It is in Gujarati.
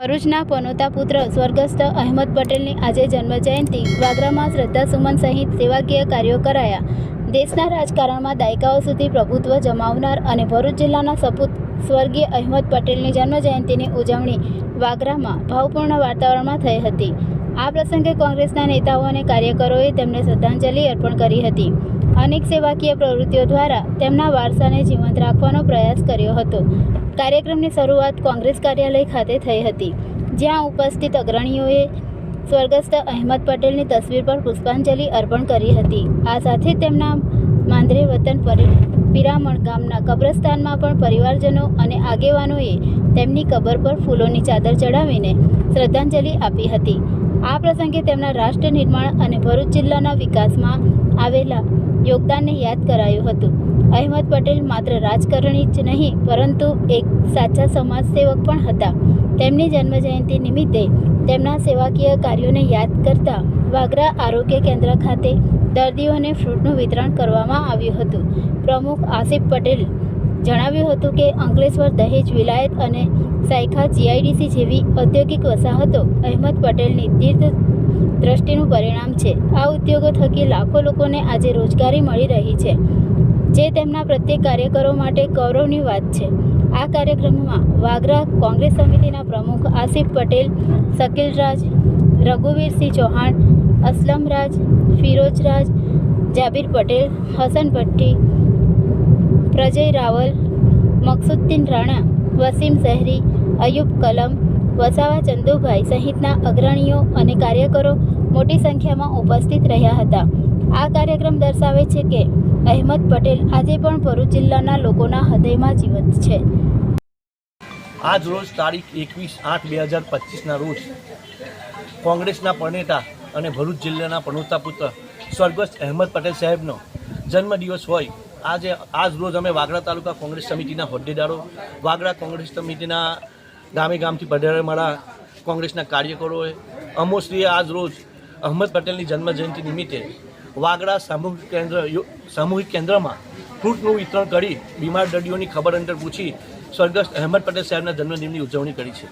ભરૂચના પનોતા પુત્ર સ્વર્ગસ્થ અહેમદ પટેલની આજે જન્મજયંતિ. વાગરામાં શ્રદ્ધાસુમન સહિત સેવાકીય કાર્યો કરાયા. દેશના રાજકારણમાં દાયકાઓ સુધી પ્રભુત્વ જમાવનાર અને ભરૂચ જિલ્લાના સપૂત સ્વર્ગીય અહેમદ પટેલની જન્મજયંતિની ઉજવણી વાગરામાં ભાવપૂર્ણ વાતાવરણમાં થઈ હતી. આ પ્રસંગે કોંગ્રેસના નેતાઓ અને કાર્યકરોએ તેમને શ્રદ્ધાંજલિ અર્પણ કરી હતી. અનેક સેવાકીય પ્રવૃત્તિઓ દ્વારા તેમના વારસાને જીવંત રાખવાનો પ્રયાસ કર્યો હતો. કાર્યક્રમની શરૂઆત કોંગ્રેસ કાર્યાલય ખાતે થઈ હતી, જ્યાં ઉપસ્થિત અગ્રણીઓએ સ્વર્ગસ્થ અહેમદ પટેલની તસવીર પર પુષ્પાંજલિ અર્પણ કરી હતી. આ સાથે તેમના માંદરે વતન પરી, પિરામણ ગામના કબ્રસ્તાનમાં પણ પરિવારજનો અને આગેવાનોએ તેમની કબર પર ફૂલોની ચાદર ચડાવીને શ્રદ્ધાંજલિ આપી હતી. આ પ્રસંગે તેમના રાષ્ટ્ર નિર્માણ અને ભરૂચ જિલ્લાના વિકાસમાં આવેલા યોગદાનને યાદ કરાયું હતું. અહેમદ પટેલ માત્ર રાજકારણી જ નહીં, પરંતુ એક સાચા સમાજસેવક પણ હતા. તેમની જન્મજયંતિ નિમિત્તે તેમના સેવાકીય કાર્યોને યાદ કરતા વાગરા આરોગ્ય કેન્દ્ર ખાતે દર્દીઓને ફ્રૂટનું વિતરણ કરવામાં આવ્યું હતું. પ્રમુખ આસિફ પટેલ જણાવ્યું હતું કે અંકલેશ્વર દહેજ વિલાયત અને સાયખા જીઆઈડીસી જેવી ઔદ્યોગિક વસાહતો અહેમદ પટેલની તીર્થ દ્રષ્ટિનું પરિણામ છે. આ ઉદ્યોગો થકી લાખો લોકોને આજે રોજગારી મળી રહી છે, જે તેમના પ્રત્યેક કાર્યકરો માટે ગૌરવની વાત છે. આ કાર્યક્રમમાં વાગરા કોંગ્રેસ સમિતિના પ્રમુખ આસિફ પટેલ, શકીલરાજ, રઘુવીરસિંહ ચૌહાણ, અસલમરાજ, ફિરોજરાજ, જાબીર પટેલ, હસન ભટ્ટી પ્રજય રાવલ, મકસુદ્દીન રાણા, વસીમ શહેરી અયુબ કલમ, વસાવા ચંદુભાઈ સહિતના અગ્રણીઓ અને કાર્યકરો મોટી સંખ્યામાં ઉપસ્થિત રહ્યા હતા. આ કાર્યક્રમ દર્શાવે છે કે અહેમદ પટેલ આજે પણ ભરૂચ જિલ્લાના લોકોના હૃદયમાં જીવંત છે. આજ રોજ તારીખ એકવીસ આઠ બે હજાર પચીસના રોજ કોંગ્રેસના પરનેતા અને ભરૂચ જિલ્લાના પ્રણોતા પુત્ર સ્વર્ગસ્થ અહેમદ પટેલ સાહેબનો જન્મદિવસ હોય આજે આજ રોજ અમે વાગડા તાલુકા કોંગ્રેસ સમિતિના હોદ્દેદારો, વાગડા કોંગ્રેસ સમિતિના ગામે ગામથી પધારેલા કોંગ્રેસના કાર્યકરોએ, અમોશ્રીએ આજ રોજ અહમદ પટેલની જન્મજયંતિ નિમિત્તે વાગડા સામૂહિક કેન્દ્ર સામૂહિક કેન્દ્રમાં ફ્રૂટનું વિતરણ કરી બીમાર દર્દીઓની ખબર અંતર પૂછી સ્વર્ગસ્થ અહેમદ પટેલ સાહેબના જન્મદિનની ઉજવણી કરી છે.